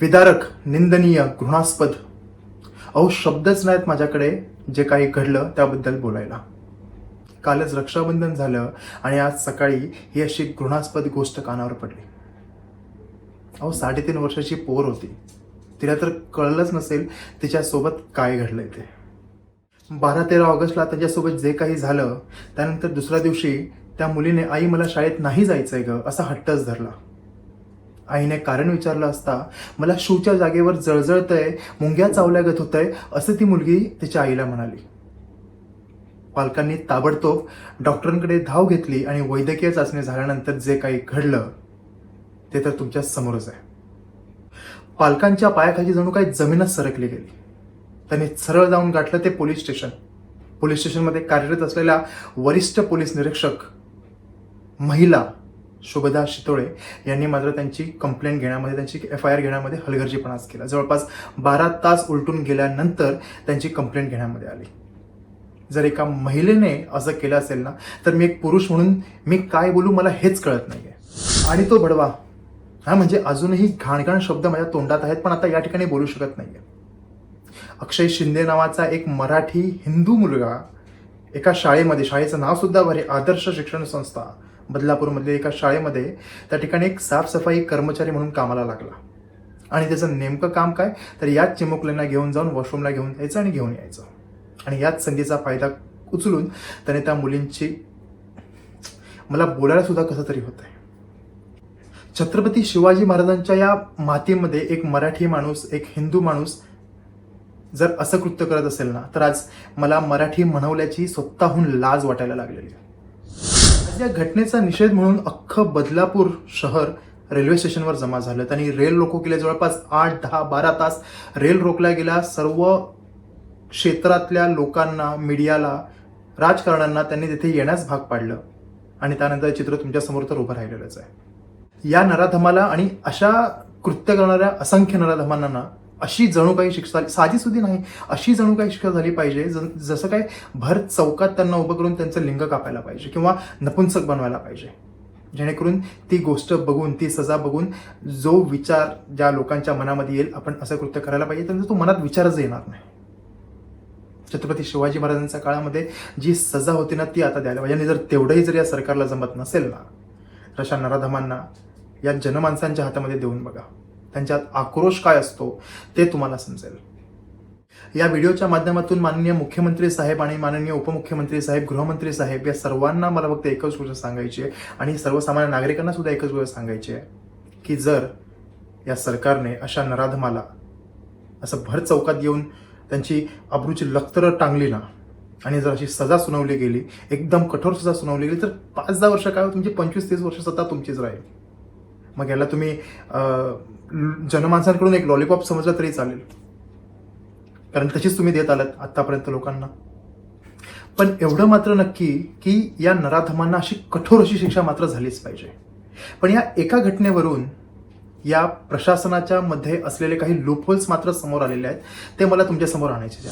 विदारक निंदनीय घृणास्पद. अहो शब्दच नाहीत माझ्याकडे जे काही घडलं त्याबद्दल बोलायला. कालच रक्षाबंधन झालं आणि आज सकाळी ही अशी घृणास्पद गोष्ट कानावर पडली. अहो साडेतीन वर्षाची पोर होती. तिला तर कळलंच नसेल तिच्यासोबत काय घडलंय ते. बारा तेरा ऑगस्टला त्याच्यासोबत जे काही झालं त्यानंतर दुसऱ्या दिवशी त्या मुलीने आई मला शाळेत नाही जायचंय ग असा हट्टच धरला. आईने कारण विचारलं असता मला शूच्या जागेवर जळजळतंय मुंग्या चावल्यागत होतंय असं ती मुलगी तिच्या आईला म्हणाली. पालकांनी ताबडतोब डॉक्टरांकडे धाव घेतली आणि वैद्यकीय चाचणी झाल्यानंतर जे काही घडलं ते तर तुमच्या समोरच आहे. पालकांच्या पायाखाली जणू काही जमीनच सरकली गेली. त्यांनी सरळ जाऊन गाठलं ते पोलीस स्टेशन. पोलीस स्टेशनमध्ये कार्यरत असलेल्या वरिष्ठ पोलीस निरीक्षक महिला शुभदा शितोळे यांनी मात्र त्यांची कंप्लेंट घेण्यामध्ये त्यांची एफ आय आर घेण्यामध्ये हलगर्जीपणाच केला. जवळपास बारा तास उलटून गेल्यानंतर त्यांची कंप्लेंट घेण्यामध्ये आली. जर एका महिलेने असं केलं असेल ना तर मी एक पुरुष म्हणून मी काय बोलू मला हेच कळत नाही आहे आणि तो भडवा हा म्हणजे अजूनही घाणघाण शब्द माझ्या तोंडात आहेत पण आता या ठिकाणी बोलू शकत नाही आहे अक्षय शिंदे नावाचा एक मराठी हिंदू मुलगा एका शाळेमध्ये शाळेचं नावसुद्धा भरे बरे आदर्श शिक्षण संस्था बदलापूरमधल्या एका शाळेमध्ये त्या ठिकाणी एक साफसफाई कर्मचारी म्हणून कामाला लागला. आणि त्याचं नेमकं काम काय? तर याच चिमुकल्यांना घेऊन जाऊन वॉशरूमला घेऊन जायचं आणि घेऊन यायचं. आणि याच संधीचा फायदा उचलून त्याने त्या मुलींची मला बोलायला सुद्धा कसं तरी होत आहे छत्रपती शिवाजी महाराजांच्या या मातीमध्ये एक मराठी माणूस एक हिंदू माणूस जर असं कृत्य करत असेल ना तर आज मला मराठी म्हणवल्याची स्वतःहून लाज वाटायला लागलेली आहे. आज या घटनेचा निषेध म्हणून अख्खं बदलापूर शहर रेल्वे स्टेशनवर जमा झालं आणि रेल रोको केले जवळपास आठ दहा बारा तास रेल रोखला गेला. सर्व क्षेत्रातल्या लोकांना मीडियाला राजकारण्यांना त्यांनी तिथे येण्यास भाग पाडलं. आणि त्यानंतर चित्र तुमच्यासमोर तर उभं राहिलेलंच आहे. या नराधमाला आणि अशा कृत्य करणाऱ्या असंख्य नराधमांना अशी जणू काही शिक्षा साधी सुधी नाही. अशी जणू काही शिक्षा झाली पाहिजे ज- जसं काय भर चौकात त्यांना उभं करून त्यांचं लिंग कापायला पाहिजे किंवा नपुंसक बनवायला पाहिजे. जेणेकरून ती गोष्ट बघून ती सजा बघून जो विचार ज्या लोकांच्या मनामध्ये येईल आपण असं कृत्य करायला पाहिजे त्यांचा तो मनात विचारच येणार नाही. छत्रपती शिवाजी महाराजांच्या काळामध्ये जी सजा होती ना ती आता द्यायला पाहिजे. आणि जर तेवढंही जर या सरकारला जमत नसेल ना तर अशा नराधमांना या जनमानसांच्या हातामध्ये देऊन बघा. त्यांच्यात आक्रोश काय असतो ते तुम्हाला समजेल. या व्हिडिओच्या माध्यमातून माननीय मुख्यमंत्री साहेब आणि माननीय उपमुख्यमंत्री साहेब गृहमंत्री साहेब या सर्वांना मला फक्त एकच गोष्ट सांगायची आहे आणि सर्वसामान्य नागरिकांना सुद्धा एकच गोष्ट सांगायची आहे की जर या सरकारने अशा नराधमाला असं भर चौकात येऊन त्यांची अब्रूची लखतरं टांगली ना आणि जर अशी सजा सुनावली गेली एकदम कठोर सजा सुनावली गेली तर पाच दहा वर्ष काय हो, तुमची म्हणजे पंचवीस तीस वर्ष सत्ता तुमचीच राहील. मग याला तुम्ही जनमानसांकडून एक लॉलीपॉप समजलं तरी चालेल. कारण तशीच तुम्ही देत आलात आतापर्यंत लोकांना. पण एवढं मात्र नक्की की या नराधमांना अशी कठोर अशी शिक्षा मात्र झालीच पाहिजे. पण या एका घटनेवरून या प्रशासनाच्या मध्ये असलेले काही लूपहोल्स मात्र समोर आलेले आहेत. ते मला तुमच्यासमोर आणायचे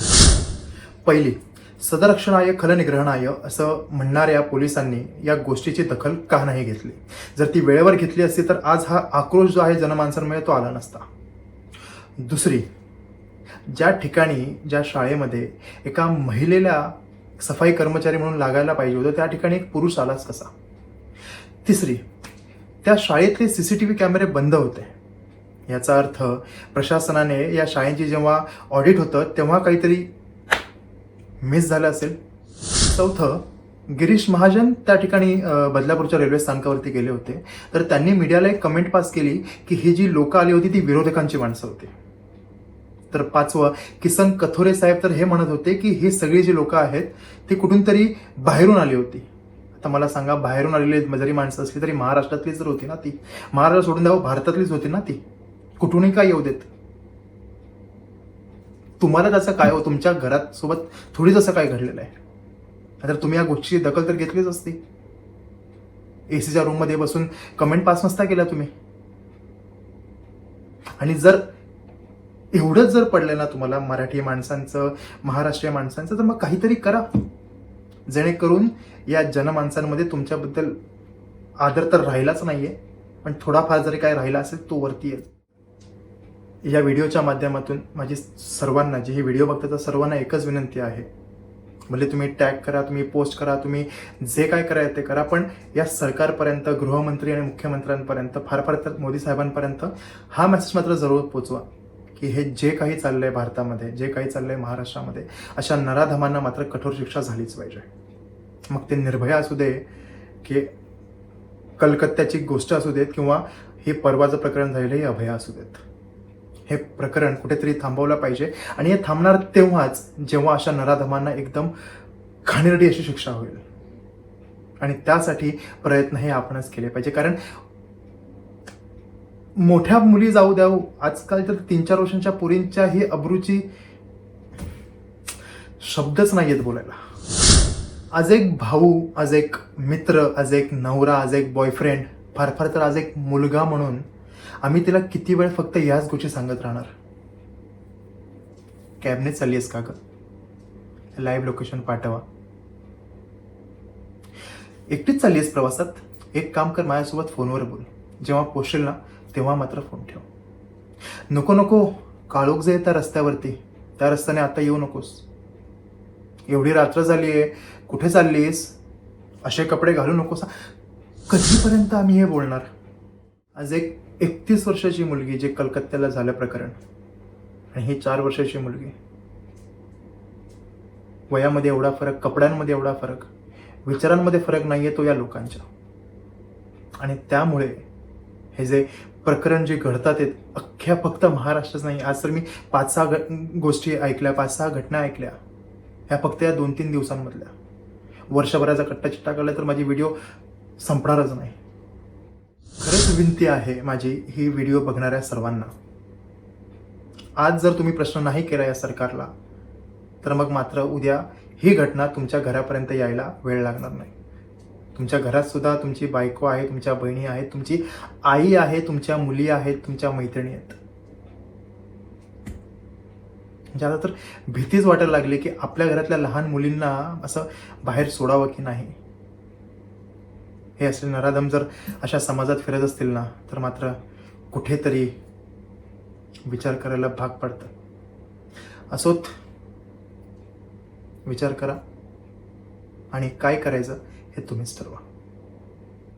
पहिली सदरक्षणाय खलनिग्रहणाय असं म्हणणाऱ्या पोलिसांनी या गोष्टीची दखल का नाही घेतली? जर ती वेळेवर घेतली असती तर आज हा आक्रोश जो आहे जनमानसांमुळे तो आला नसता. दुसरी ज्या ठिकाणी ज्या शाळेमध्ये एका महिलेला सफाई कर्मचारी म्हणून लागायला पाहिजे होतं त्या ठिकाणी एक पुरुष आलाच कसा? तिसरी त्या शाळेतले सी सी टी व्ही कॅमेरे बंद होते. याचा अर्थ प्रशासनाने या शाळेची जेव्हा ऑडिट होतं तेव्हा काहीतरी मिस झालं असेल. चौथं गिरीश महाजन त्या ठिकाणी बदलापूरच्या रेल्वे स्थानकावरती गेले होते. तर त्यांनी मीडियाला एक कमेंट पास केली की ही जी लोकं आली होती ती विरोधकांची माणसं होती. तर पाचवं किसन कथोरे साहेब तर हे म्हणत होते की ही सगळी जी लोकं आहेत ती कुठून तरी बाहेरून आली होती. आता मला सांगा बाहेरून आलेली जरी माणसं असली तरी महाराष्ट्रातलीच तर होती ना ती. महाराष्ट्र सोडून द्यावं भारतातलीच होती ना ती. कुठूनही काय येऊ देत. तुम्हाला त्याचं काय हो? तुमच्या घरात सोबत थोडीच असं काय घडलेलं आहे? तर तुम्ही या गोष्टीची दखल तर घेतलीच असती. ए सीच्या रूममध्ये बसून कमेंट पास नसता केला तुम्ही. आणि जर एवढंच जर पडलं ना तुम्हाला मराठी माणसांचं महाराष्ट्रीय माणसांचं तर मग काहीतरी करा. जेणेकरून या जनमाणसांमध्ये तुमच्याबद्दल आदर तर राहिलाच नाहीये. पण थोडाफार जरी काय राहिला असेल तो वरती येईल. या व्हिडिओच्या माध्यमातून माझी सर्वांना जे हे व्हिडिओ बघतात त्या सर्वांना एकच विनंती आहे. म्हणजे तुम्ही टॅग करा तुम्ही पोस्ट करा तुम्ही जे काय करा ते करा. पण या सरकारपर्यंत गृहमंत्री आणि मुख्यमंत्र्यांपर्यंत फार फार तर मोदी साहेबांपर्यंत हा मेसेज मात्र जरूर पोचवा. की हे जे काही चाललंय भारतामध्ये जे काही चाललंय महाराष्ट्रामध्ये अशा नराधमांना मात्र कठोर शिक्षा झालीच पाहिजे. मग ते निर्भया असू दे की कलकत्त्याची गोष्ट असू देत किंवा हे परवाचं प्रकरण झालेलं हे अभया असू देत. हे प्रकरण कुठेतरी थांबवलं पाहिजे. आणि हे थांबणार तेव्हाच जेव्हा अशा नराधमांना एकदम घाणेरडी अशी शिक्षा होईल. आणि त्यासाठी प्रयत्न हे आपणच केले पाहिजे. कारण मोठ्या मुली जाऊ द्या आजकाल तर तीन चार वर्षांच्या पुरींच्या ही अब्रूची शब्दच नाही येत बोलायला. आज एक भाऊ आज एक मित्र आज एक नवरा आज एक बॉयफ्रेंड फार फार तर आज एक मुलगा म्हणून आम्ही तिला किती वेळ फक्त याच गोष्टी सांगत राहणार? कॅबने चालली आहेस का गं? लाईव्ह लोकेशन पाठवा. एकटीच चालली आहेस प्रवासात? एक काम कर माझ्यासोबत फोनवर बोल. जेव्हा पोचेल ना तेव्हा मात्र फोन ठेव. नको नको. काळोख जे आहे त्या रस्त्यावरती त्या रस्त्याने आता येऊ नकोस. एवढी रात्र झाली आहे. कुठे चाललीस असे कपडे घालू नकोस. कधीपर्यंत आम्ही हे बोलणार? आज एक एकतीस वर्षाची मुलगी जे कलकत्त्याला झालं प्रकरण. आणि ही चार वर्षाची मुलगी. वयामध्ये एवढा फरक कपड्यांमध्ये एवढा फरक विचारांमध्ये फरक नाही आहे तो या लोकांच्या. आणि त्यामुळे हे जे प्रकरण जे घडतात आहेत अख्ख्या फक्त महाराष्ट्रच नाही. आज तर मी पाच सहा गोष्टी ऐकल्या पाच सहा घटना ऐकल्या. ह्या फक्त या दोन तीन दिवसांमधल्या. वर्षभराचा कट्टा चिट्टा काढला तर माझी व्हिडिओ संपणारच नाही. खरंच विनंती आहे माझी ही व्हिडिओ बघणाऱ्या सर्वांना. आज जर तुम्ही प्रश्न नाही केला या सरकारला तर मग मात्र उद्या ही घटना तुमच्या घरापर्यंत यायला वेळ लागणार नाही. तुमच्या घरात सुद्धा तुमची बायको आहे तुमच्या बहिणी आहेत तुमची आई आहे तुमच्या मुली आहेत तुमच्या मैत्रिणी आहेत. म्हणजे आता तर भीतीच वाटायला लागली की आपल्या घरातल्या लहान मुलींना असं बाहेर सोडावं की नाही? हे असले नराधम जर अशा समाजात फिरत असतील ना तर मात्र कुठेतरी विचार करायला भाग पडतं. असोत विचार करा आणि काय करायचं हे तुम्हीच ठरवा.